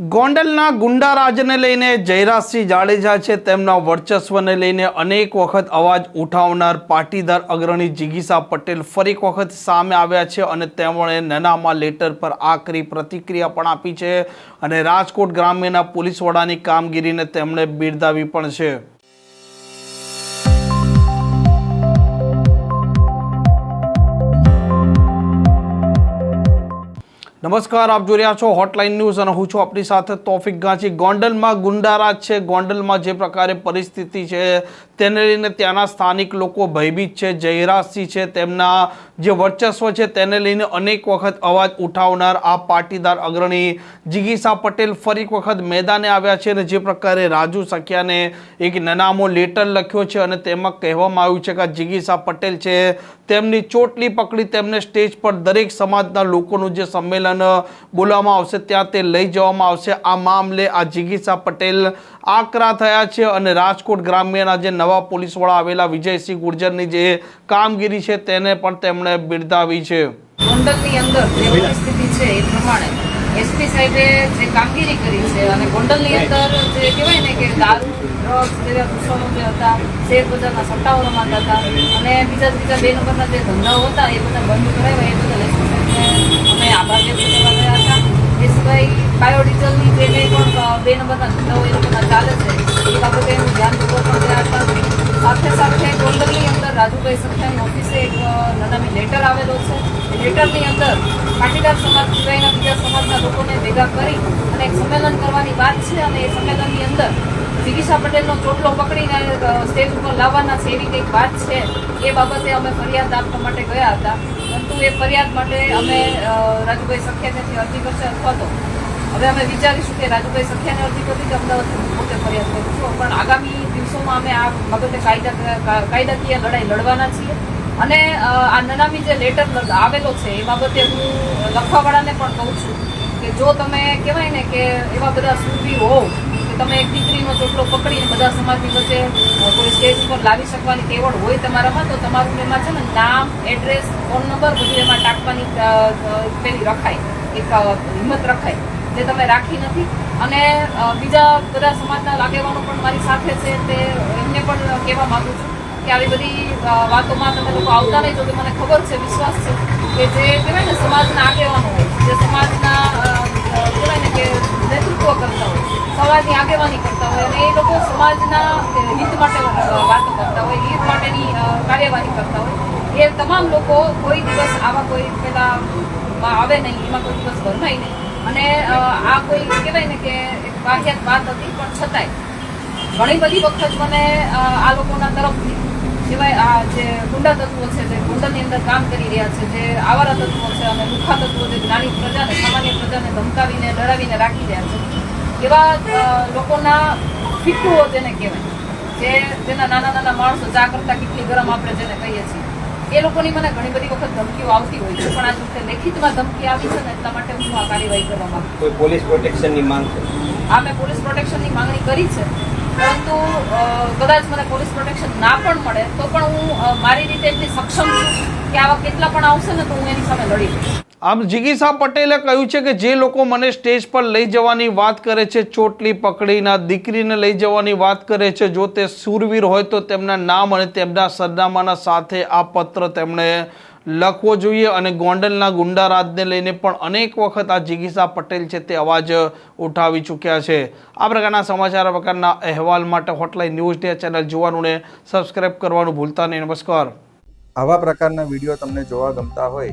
ગોંડલના ગુંડા રાજને લઈને જયરાજસિંહ જાડેજા છે, તેમના વર્ચસ્વને લઈને અનેક વખત અવાજ ઉઠાવનાર પાટીદાર અગ્રણી જિગીસા પટેલ ફરી વખત સામે આવ્યા છે અને તેમણે નાનામાં લેટર પર આકરી પ્રતિક્રિયા પણ આપી છે અને રાજકોટ ગ્રામ્યના પોલીસ વડાની કામગીરીને તેમણે બિરદાવી પણ છે. નમસ્કાર, આપ જોઈ રહ્યા છો હોટલાઇન ન્યૂઝ અને હું છું આપણી સાથે તોફિક ગાંચી ગોંડલમાં ગુંડારાજ છે. ગોંડલમાં જે પ્રકારે પરિસ્થિતિ છે, તેને લઈને ત્યાંના સ્થાનિક લોકો ભયભીત છે, જયરાજસિંહ છે, તેમના જે વર્ચસ્વ છે, તેને લઈને અનેક વખત અવાજ ઉઠાવનાર આ પાટીદાર અગ્રણી જિગીસા પટેલ ફરી વખત મેદાને આવ્યા છે અને જે પ્રકારે રાજુ સખિયાને એક નનામો લેટર લખ્યો છે અને તેમાં કહેવામાં આવ્યું છે કે જિગીસા પટેલ છે, તેમની ચોટલી પકડી તેમને સ્ટેજ પર દરેક સમાજના લોકોનું જે સંમેલન બોલવામાં આવશે, ત્યાં તે લઈ જવામાં આવશે. આ મામલે આ જિગીસા પટેલ આકરા થયા છે અને રાજકોટ ગ્રામ્યના જે નવા પોલીસ વડા આવેલા વિજયસિંહ ગુર્જરની જે કામગીરી છે તેને પણ તેમણે બિરદાવી છે. ગોંડલની અંદર જે પરિસ્થિતિ છે એ પ્રમાણે એસપી સાહેબે જે કામગીરી કરી છે અને ગોંડલની અંદર જે કહેવાય ને કે દારૂ ડ્રગ્સ જેવા દૂષણો જે હતા, શેર બજારના સટ્ટાઓ રમાતા હતા અને બીજા બીજા બે નંબરના જે ધંધાઓ હતા એ બધા બંધ કરાવ્યા, એ બધા અમે આભાર વ્યક્ત કરવા ગયા હતા. એ સિવાય બાયોડીઝલની જે કંઈ પણ બે નંબરના ધંધાઓ એ લોકોના ચાલે છે, એ બાબતે એનું ધ્યાન દોરવા પણ ગયા હતા. સાથે સાથે ગોંડલની અંદર રાજુભાઈ સંખ્યાની ઓફિસે એક નનામી લેટર આવેલો છે. એ લેટરની અંદર પાટીદાર સમાજ સિવાયના બીજા સમાજના લોકોને ભેગા કરી અને એક સંમેલન કરવાની વાત છે અને એ સંમેલનની અંદર જિગીશા પટેલનો ચોટલો પકડીને સ્ટેજ ઉપર લાવવાના છે એવી કંઈક વાત છે. એ બાબતે અમે ફરિયાદ આપવા માટે ગયા હતા. પરંતુ એ ફરિયાદ માટે અમે રાજુભાઈ સખ્યાનેથી અરજી કરશે અથવા તો. હવે અમે વિચારીશું કે રાજુભાઈ સખ્યાને અરજી કરી કે અમદાવાદથી પોતે ફરિયાદ કરીશું પણ આગામી દિવસોમાં અમે આ બાબતે કાયદા, કાયદાકીય લડાઈ લડવાના છીએ. અને આ નનામી જે લેટર આવેલો છે એ બાબતે હું લખવાવાળાને પણ કહું છું કે જો તમે કહેવાય ને કે એવા બધા સુરવીર હોવ તમે એક દીકરીનો ચોટલો પકડીને બધા સમાજની વચ્ચે કોઈ સ્ટેજ ઉપર લાવી શકવાની કેવળ હોય તમારામાં, તો તમારું એમાં છે ને નામ એડ્રેસ ફોન નંબર બધું એમાં ટાંકવાની પેલી રખાય. એક હિંમત રખાય, જે તમે રાખી નથી. અને બીજા બધા સમાજના આગેવાનો પણ મારી સાથે છે, તે એમને પણ કહેવા માગું છું કે આવી બધી વાતોમાં તમે લોકો આવતા નહીં જો કે મને ખબર છે, વિશ્વાસ છે કે જે કહેવાય ને સમાજના આગેવાનો હોય, જે સમાજના કહેવાય ને કે નેતૃત્વ કરતા હોય સમાજની આગેવાની કરતા હોય અને એ લોકો સમાજના હિત માટે વાતો કરતા હોય, હિત માટેની કાર્યવાહી કરતા હોય. એ તમામ લોકો કોઈ દિવસ આવા કોઈ પેલા આવે નહીં, એમાં કોઈ દિવસ ભરમાય નહીં. અને આ કોઈ કહેવાય ને કે વાહિયાત વાત હતી, પણ છતાંય ઘણી બધી વખત મને આ લોકોના તરફથી સિવાય આ જે ગુંડા તત્વો છે, જે ગુંડાની અંદર કામ કરી રહ્યા છે, જે આવારા તત્વો છે અને લુખા તત્વો, જે નાની પ્રજાને, સામાન્ય પ્રજાને ધમકાવીને, ડરાવીને રાખી રહ્યા છે એવા લોકોના ફીટુઓ જેને કહેવાય જે જેના નાના નાના માણસો ચા કરતા કેટલી ગરમ આપણે જેને કહીએ છીએ એ લોકોની મને ઘણી બધી વખત ધમકીઓ આવતી હોય છે. પણ આ વખતે લેખિતમાં ધમકી આવી છે ને એટલા માટે હું આ કાર્યવાહી કરવા માંગુ કોઈ પોલીસ પ્રોટેક્શનની માંગ છે? આ મેં પોલીસ પ્રોટેક્શનની માંગણી કરી છે. પરંતુ કદાચ મને પોલીસ પ્રોટેક્શન ના પણ મળે તો પણ હું મારી રીતે એટલી સક્ષમ છું કે આવા કેટલા પણ આવશે ને તો હું એની સામે લડી લઈશ આમ જિગીસા પટેલે કહ્યું છે કે જે લોકો મને સ્ટેજ પર લઈ જવાની વાત કરે છે, ચોટલી પકડીના દીકરીને લઈ જવાની વાત કરે છે, જો તે સુરવીર હોય તો તેમના નામ અને તેમના સરનામાના સાથે આ પત્ર તેમણે લખવો જોઈએ અને ગોંડલના ગુંડારાજને લઈને પણ અનેક વખત આ જિગીસા પટેલ છે તે અવાજ ઉઠાવી ચૂક્યા છે. આ પ્રકારના સમાચાર પ્રકારના અહેવાલ માટે હોટલાઇન ન્યૂઝ ડે ચેનલ જોવાનું ને સબસ્ક્રાઇબ કરવાનું ભૂલતા નહીં. નમસ્કાર. આવા પ્રકારના વીડિયો તમને જોવા ગમતા હોય